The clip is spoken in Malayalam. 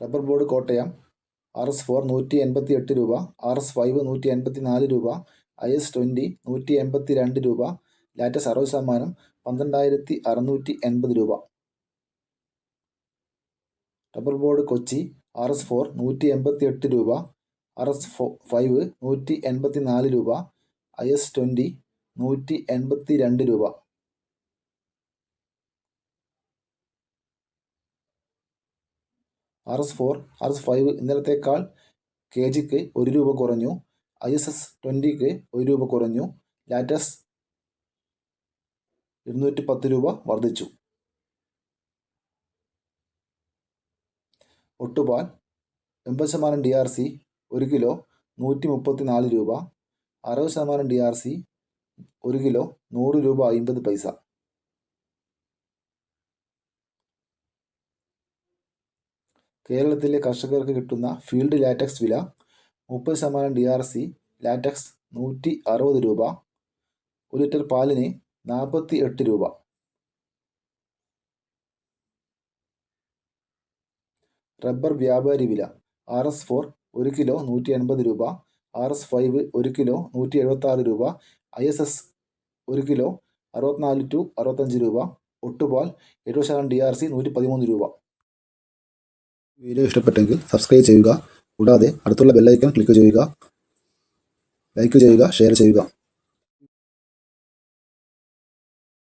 Rubber board Kottayam R S four നൂറ്റി എൺപത്തി എട്ട് രൂപ ആർ എസ് ഫൈവ് നൂറ്റി എൺപത്തി നാല് രൂപ ഐ എസ് ട്വന്റി നൂറ്റി എൺപത്തി രണ്ട് രൂപ ലാറ്റസ് അറുപത് ശതമാനം പന്ത്രണ്ടായിരത്തി അറുന്നൂറ്റി എൺപത് രൂപ. Rubber board Kochi R S four നൂറ്റി എൺപത്തി എട്ട് രൂപ ആർ എസ് ഫോ ഫൈവ് നൂറ്റി എൺപത്തി നാല് രൂപ ഐ എസ് ട്വന്റി നൂറ്റി എൺപത്തി രണ്ട് രൂപ. R S four R S five ഇന്നലത്തേക്കാൾ K ജിക്ക് ഒരു രൂപ കുറഞ്ഞു. ഐ എസ് എസ് ട്വന്റിക്ക് ഒരു രൂപ കുറഞ്ഞു. ലാറ്റസ് ഇരുന്നൂറ്റി പത്ത് രൂപ വർദ്ധിച്ചു. ഒട്ടുപാൽ എൺപത് ശതമാനം ഡി ആർ സി ഒരു കിലോ നൂറ്റി മുപ്പത്തി നാല് രൂപ. അറുപത് ശതമാനം ഡി ആർ സി ഒരു കിലോ നൂറ് രൂപ അമ്പത് പൈസ. കേരളത്തിലെ കർഷകർക്ക് കിട്ടുന്ന ഫീൽഡ് ലാറ്റക്സ് വില മുപ്പത് ശതമാനം ഡി ആർ സി ലാറ്റക്സ് നൂറ്റി അറുപത് രൂപ ഒരു ലിറ്റർ പാലിന് നാൽപ്പത്തി എട്ട് രൂപ. റബ്ബർ വ്യാപാരി വില ആർ എസ് ഫോർ ഒരു കിലോ നൂറ്റി എൺപത് രൂപ ആർ എസ് ഫൈവ് ഒരു കിലോ നൂറ്റി എഴുപത്തി ആറ് രൂപ ഐ എസ് എസ് ഒരു കിലോ അറുപത്തിനാല് ടു അറുപത്തഞ്ച് രൂപ ഒട്ടുപാൽ എഴുപത് ശതമാനം ഡി ആർ സി നൂറ്റി പതിമൂന്ന് രൂപ. വീഡിയോ ഇഷ്ടപ്പെട്ടെങ്കിൽ സബ്സ്ക്രൈബ് ചെയ്യുക. കൂടാതെ അടുത്തുള്ള ബെല്ലൈക്കൺ ക്ലിക്ക് ചെയ്യുക. ലൈക്ക് ചെയ്യുക ഷെയർ ചെയ്യുക.